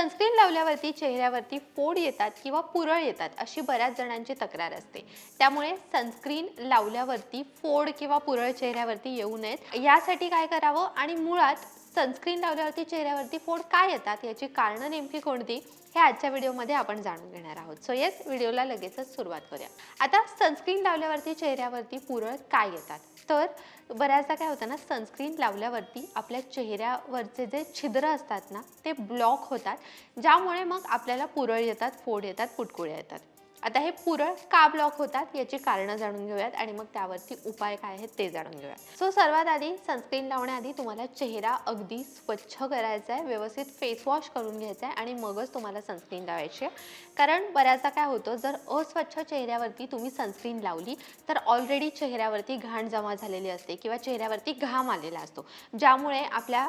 Sunscreen लावल्यावरती चेहऱ्यावरती फोड येतात किंवा पुरळ येतात अशी बऱ्याच जणांची तक्रार असते. त्यामुळे सनस्क्रीन लावल्यावरती फोड किंवा पुरळ चेहऱ्यावरती येऊ नयेत. यासाठी काय करावं आणि मुळात सनस्क्रीन लावल्यावरती चेहऱ्यावरती फोड काय येतात याची कारणं नेमकी कोणती हे आजच्या व्हिडिओमध्ये आपण जाणून घेणार आहोत. सो येस व्हिडिओला लगेचच सुरुवात करूया. आता सनस्क्रीन लावल्यावरती चेहऱ्यावरती पुरळ काय येतात? तर बऱ्याचदा काय होतं ना सनस्क्रीन लावल्यावरती आपल्या चेहऱ्यावरचे जे छिद्र असतात ना ते ब्लॉक होतात ज्यामुळे मग आपल्याला पुरळ येतात फोड येतात पुटकुळ्या येतात. आता हे पुरळ का ब्लॉक होतात याची कारणं जाणून घेऊयात आणि मग त्यावरती उपाय काय आहेत ते जाणून घेऊयात. सो सर्वात आधी सनस्क्रीन लावण्याआधी तुम्हाला चेहरा अगदी स्वच्छ करायचा आहे व्यवस्थित फेस वॉश करून घ्यायचा आहे आणि मगच तुम्हाला सनस्क्रीन लावायची आहे. कारण बऱ्याचदा काय होतं जर अस्वच्छ चेहऱ्यावरती तुम्ही सनस्क्रीन लावली तर ऑलरेडी चेहऱ्यावरती घाण जमा झालेली असते किंवा चेहऱ्यावरती घाम आलेला असतो. ज्यामुळे आपल्या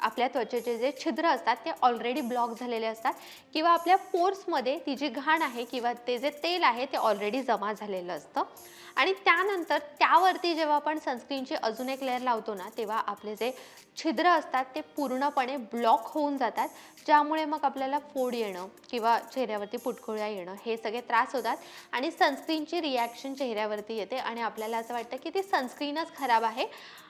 आपल्या त्वचेचे जे छिद्र असतात ते ऑलरेडी ब्लॉक झालेले असतात किंवा आपल्या पोर्समध्ये ती जी घाण आहे किंवा ते जे तेल आहे ते ऑलरेडी जमा झालेलं असतं. आणि त्यानंतर त्यावरती जेव्हा आपण सनस्क्रीनची अजून एक लेअर लावतो ना तेव्हा आपले जे छिद्र असतात ते पूर्णपणे ब्लॉक होऊन जातात. ज्यामुळे मग आपल्याला फोड येणं किंवा चेहऱ्यावरती पुटकुळ्या येणं हे सगळे त्रास होतात. आणि सनस्क्रीनची रिॲक्शन चेहऱ्यावरती येते आणि आपल्याला असं वाटतं की ती सनस्क्रीनच खराब आहे.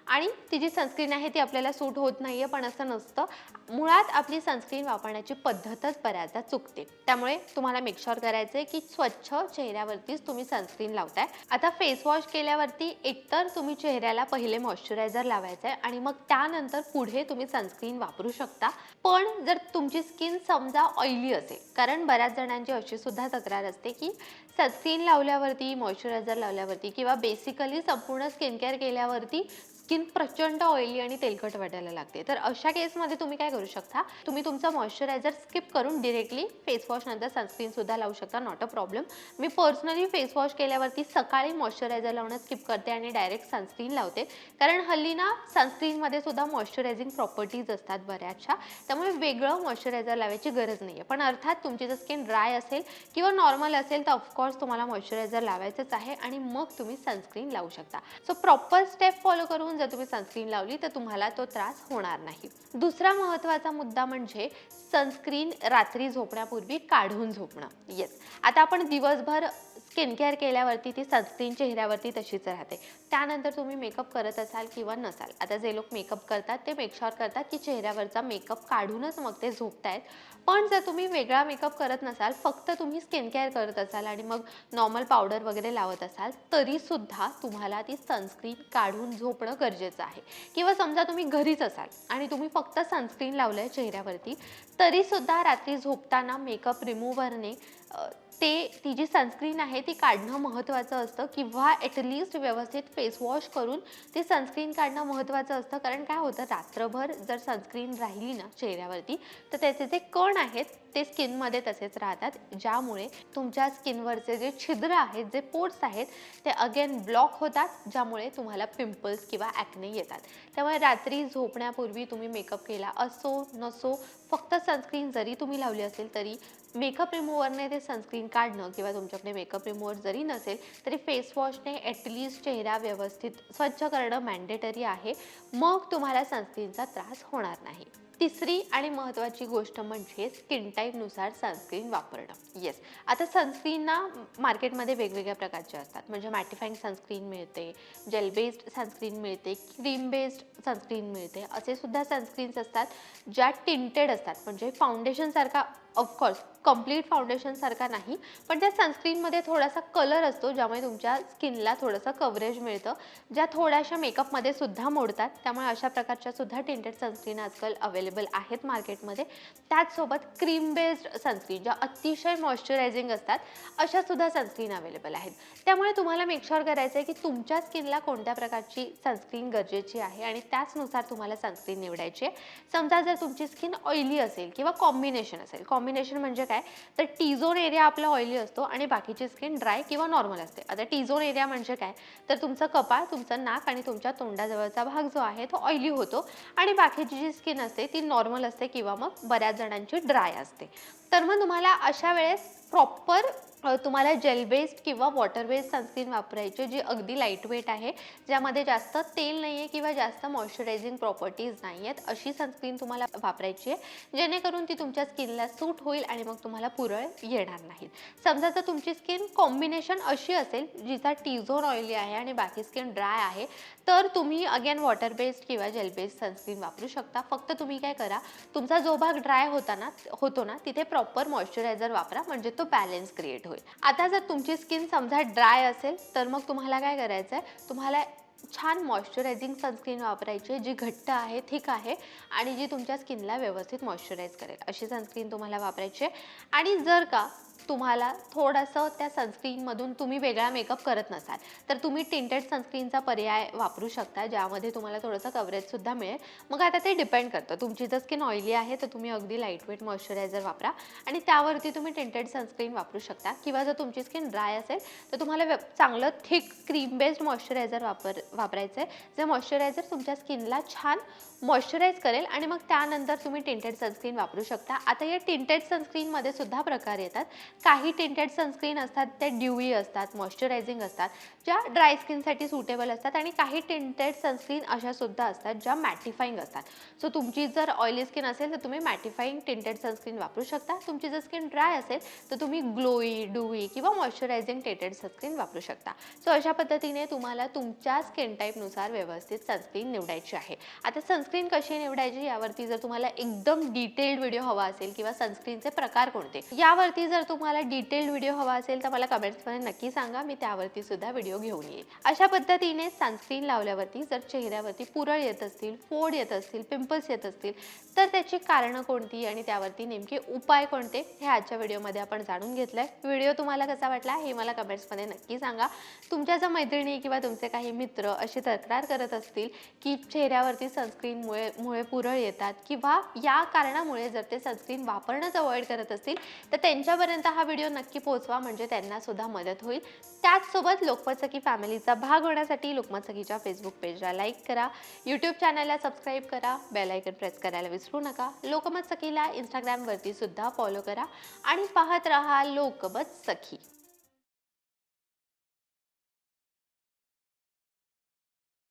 आणि ती जी सनस्क्रीन आहे ती आपल्याला सूट होत नाही आहे पण असं नसतं. मुळात आपली सनस्क्रीन वापरण्याची पद्धतच बऱ्याचदा चुकते. त्यामुळे तुम्हाला मेकश्योर करायचं आहे की स्वच्छ चेहऱ्यावरतीच तुम्ही सनस्क्रीन लावताय. आता फेस वॉश केल्यावरती एकतर तुम्ही चेहऱ्याला पहिले मॉइश्चरायझर लावायचं आहे आणि मग त्यानंतर पुढे तुम्ही सनस्क्रीन वापरू शकता. पण जर तुमची स्किन समजा ऑइली असेल कारण बऱ्याच जणांची अशी सुद्धा तक्रार असते की सनस्क्रीन लावल्यावरती मॉइश्चरायझर लावल्यावरती किंवा बेसिकली संपूर्ण स्किन केअर केल्यावरती स्किन प्रचंड ऑइली आणि तेलकट वाटायला लागते. तर अशा केसमध्ये तुम्ही काय करू शकता? तुम्ही तुमचं मॉइश्चरायझर स्किप करून डिरेक्टली फेसवॉश नंतर सनस्क्रीन सुद्धा लावू शकता नॉट अ प्रॉब्लेम मी पर्सनली फेसवॉश केल्यावरती सकाळी मॉइश्चरायझर लावणं स्किप करते आणि डायरेक्ट सनस्क्रीन लावते. कारण हल्ली ना सनस्क्रीनमध्ये सुद्धा मॉइश्चरायझिंग प्रॉपर्टीज असतात बऱ्याचशा. त्यामुळे वेगळं मॉइश्चरायझर लावायची गरज नाही आहे पण अर्थात तुमची जर स्किन ड्राय असेल किंवा नॉर्मल असेल तर ऑफकोर्स तुम्हाला मॉइश्चरायझर लावायचंच आहे आणि मग तुम्ही सनस्क्रीन लावू शकता. सो प्रॉपर स्टेप फॉलो करून जर तुम्ही सनस्क्रीन लावली तर तुम्हाला तो त्रास होणार नाही. दुसरा महत्त्वाचा मुद्दा म्हणजे सनस्क्रीन रात्री झोपण्यापूर्वी काढून झोपणं. येस आता आपण दिवसभर स्किन केअर केल्यावरती ती सनस्क्रीन चेहऱ्यावरती तशीच राहते. त्यानंतर तुम्ही मेकअप करत असाल किंवा नसाल आता जे लोक मेकअप करतात ते मेकशॉर करतात की चेहऱ्यावरचा मेकअप काढूनच मग ते झोपतायत. पण जर तुम्ही वेगळा मेकअप करत नसाल फक्त तुम्ही स्किन केअर करत असाल आणि मग नॉर्मल पावडर वगैरे लावत असाल तरीसुद्धा तुम्हाला ती सनस्क्रीन काढून झोपणं गरजेचं आहे. किंवा समजा तुम्ही घरीच असाल आणि तुम्ही फक्त सनस्क्रीन लावलं आहे चेहऱ्यावरती तरीसुद्धा रात्री झोपताना मेकअप रिमूव्हरने ते ती जी सनस्क्रीन आहे ती काढणं महत्त्वाचं असतं किंवा ॲटलिस्ट व्यवस्थित फेसवॉश करून ती सनस्क्रीन काढणं महत्त्वाचं असतं. कारण काय होतं रात्रभर जर सनस्क्रीन राहिली ना चेहऱ्यावरती तर त्याचे जे कण आहेत ते स्किनमध्ये तसेच राहतात. ज्यामुळे तुमच्या स्किनवरचे जे छिद्र आहेत जे पोर्ट्स आहेत ते अगेन ब्लॉक होतात ज्यामुळे तुम्हाला पिंपल्स किंवा ॲक्ने येतात. त्यामुळे रात्री झोपण्यापूर्वी तुम्ही मेकअप केला असो नसो फक्त सनस्क्रीन जरी तुम्ही लावली असेल तरी मेकअप रिमूव्हरने ते सनस्क्रीन काढणं किंवा तुमच्याकडे मेकअप रिमूव्हर जरी नसेल तरी फेस वॉशने ॲटलिस्ट चेहरा व्यवस्थित स्वच्छ करणं मॅन्डेटरी आहे. मग तुम्हाला सनस्क्रीनचा त्रास होणार नाही. तिसरी आणि महत्त्वाची गोष्ट म्हणजे स्किन टाईपनुसार सनस्क्रीन वापरणं. येस आता सनस्क्रीन ना मार्केटमध्ये वेगवेगळ्या प्रकारचे असतात. म्हणजे मॅटिफाईंग सनस्क्रीन मिळते जेल बेस्ड सनस्क्रीन मिळते क्रीम बेस्ड सनस्क्रीन मिळते. असे सुद्धा सनस्क्रीन्स असतात ज्या टिंटेड असतात. म्हणजे फाउंडेशनसारखा ऑफकोर्स कंप्लीट फाउंडेशनसारखा नाही पण त्या सनस्क्रीनमध्ये थोडासा कलर असतो ज्यामुळे तुमच्या स्किनला थोडंसं कव्हरेज मिळतं. ज्या थोड्याशा मेकअपमध्ये सुद्धा मोडतात त्यामुळे अशा प्रकारच्या सुद्धा टिंटेड सनस्क्रीन आजकाल अवेलेबल आहेत मार्केटमध्ये त्याचसोबत क्रीम बेस्ड सनस्क्रीन ज्या अतिशय मॉइश्चरायझिंग असतात अशा सुद्धा सनस्क्रीन अवेलेबल आहेत. त्यामुळे तुम्हाला मेकश्योर करायचं आहे की तुमच्या स्किनला कोणत्या प्रकारची सनस्क्रीन गरजेची आहे आणि त्याचनुसार तुम्हाला सनस्क्रीन निवडायची आहे. समजा जर तुमची स्किन ऑइली असेल किंवा कॉम्बिनेशन असेल कॉम्बिनेशन म्हणजे काय? तर टीझोन एरिया आपला ऑइली असतो आणि बाकीची स्किन ड्राय किंवा नॉर्मल असते. आता टीझोन एरिया म्हणजे काय? तर तुमचं कपाळ तुमचं नाक आणि तुमच्या तोंडाजवळचा भाग जो आहे तो ऑइली होतो आणि बाकीची जी स्किन असते ती नॉर्मल असते किंवा मग बऱ्याच जणांची ड्राय असते. तर मग तुम्हाला अशा वेळेस प्रॉपर तुम्हाला जेल बेस्ड किंवा वॉटर बेस्ड सनस्क्रीन वापरायची जी अगदी लाइट वेट आहे. ज्यामध्ये जास्त तेल नाही आहे किंवा जास्त मॉइश्चरायझिंग प्रॉपर्टीज नाही आहेत अशी सनस्क्रीन तुम्हाला वापरायची आहे. जेणेकरून ती तुमच्या स्किनला सूट होईल आणि मग तुम्हाला पुरळ येणार नाहीत. समजा जर तुमची स्किन कॉम्बिनेशन अशी असेल जिचा टी झोन ऑइली आहे आणि बाकी स्किन ड्राय आहे तर तुम्ही अगेन वॉटर बेस्ड किंवा जेल बेस्ड सनस्क्रीन वापरू शकता. फक्त तुम्ही काय करा तुमचा जो भाग ड्राय होता ना होतो ना तिथे प्रॉपर मॉइश्चरायझर वापरा म्हणजे तो बॅलन्स क्रिएट होईल. आता जर तुमची स्किन समजा ड्राय असेल तर मग तुम्हाला काय करायचं आहे? तुम्हाला छान मॉइश्चरायझिंग सनस्क्रीन वापरायची आहे जी घट्ट आहे थिक आहे आणि जी तुमच्या स्किनला व्यवस्थित मॉइश्चराईज करेल. अशी सनस्क्रीन तुम्हाला वापरायची आहे. आणि जर का तुम्हाला थोडंसं त्या सनस्क्रीनमधून तुम्ही वेगळा मेकअप करत नसाल. तर तुम्ही टिंटेड सनस्क्रीनचा पर्याय वापरू शकता ज्यामध्ये तुम्हाला थोडंसं कवरेजसुद्धा मिळेल. मग आता ते डिपेंड करतं. तुमची जर स्किन ऑइली आहे तर तुम्ही अगदी लाईटवेट मॉइश्चरायझर वापरा आणि त्यावरती तुम्ही टिंटेड सनस्क्रीन वापरू शकता. किंवा जर तुमची स्किन ड्राय असेल तर तुम्हाला चांगलं थिक क्रीम बेस्ड मॉइश्चरायझर वापर वापरायचं आहे जे मॉइश्चरायझर तुमच्या स्किनला छान मॉइश्चराईज करेल आणि मग त्यानंतर तुम्ही टिंटेड सनस्क्रीन वापरू शकता. आता या टिंटेड सनस्क्रीनमध्ये सुद्धा प्रकार येतात. काही टिंटेड सनस्क्रीन असतात त्या ड्युई असतात मॉइश्चरायझिंग असतात ज्या ड्राय स्किनसाठी सुटेबल असतात आणि काही टिंटेड सनस्क्रीन अशा सुद्धा असतात ज्या मॅटिफाईंग असतात. सो तुमची जर ऑइली स्किन असेल तर तुम्ही मॅटिफाईंग टिंटेड सनस्क्रीन वापरू शकता. तुमची जर स्किन ड्राय असेल तर तुम्ही ग्लोई डुई किंवा मॉइश्चरायझिंग टेंटेड सनस्क्रीन वापरू शकता. सो अशा पद्धतीने तुम्हाला तुमच्या स्किन टाईपनुसार व्यवस्थित सनस्क्रीन निवडायची आहे. आता सनस्क्रीन कशी निवडायची? यावरती जर तुम्हाला एकदम डिटेल्ड व्हिडिओ हवा असेल किंवा सनस्क्रीनचे प्रकार कोणते? यावरती जर तुम्हाला डिटेल्ड व्हिडिओ हवा असेल तर मला कमेंट्समध्ये नक्की सांगा. मी त्यावरती सुद्धा व्हिडिओ घेऊन येईल अशा पद्धतीने सनस्क्रीन लावल्यावरती जर चेहऱ्यावरती पुरळ येत असतील फोड येत असतील पिंपल्स येत असतील तर त्याची कारणं कोणती आणि त्यावरती नेमके उपाय कोणते हे आजच्या व्हिडिओमध्ये आपण जाणून घेतलं आहे व्हिडिओ तुम्हाला कसा वाटला हे मला कमेंट्समध्ये नक्की सांगा. तुमच्या जर मैत्रिणी किंवा तुमचे काही मित्र अशी तक्रार करत असतील की चेहऱ्यावरती सनस्क्रीनमुळे मुळे पुरळ येतात किंवा या कारणामुळे जर ते सनस्क्रीन वापरणंच अवॉइड करत असतील तर त्यांच्यापर्यंत हा व्हिडिओ नक्की पोहोचवा म्हणजे त्यांना सुद्धा मदत होईल. त्याचसोबत लोकमतसखी फॅमिलीचा भाग होण्यासाठी लोकमतसखीच्या फेसबुक पेजला लाईक करा. यूट्यूब चॅनलला सबस्क्राईब करा. बेलायकन प्रेस करायला विसरू नका. लोकमत सखीला इंस्टाग्रामवरती सुद्धा फॉलो करा. आणि पाहत रहा लोकमत सखी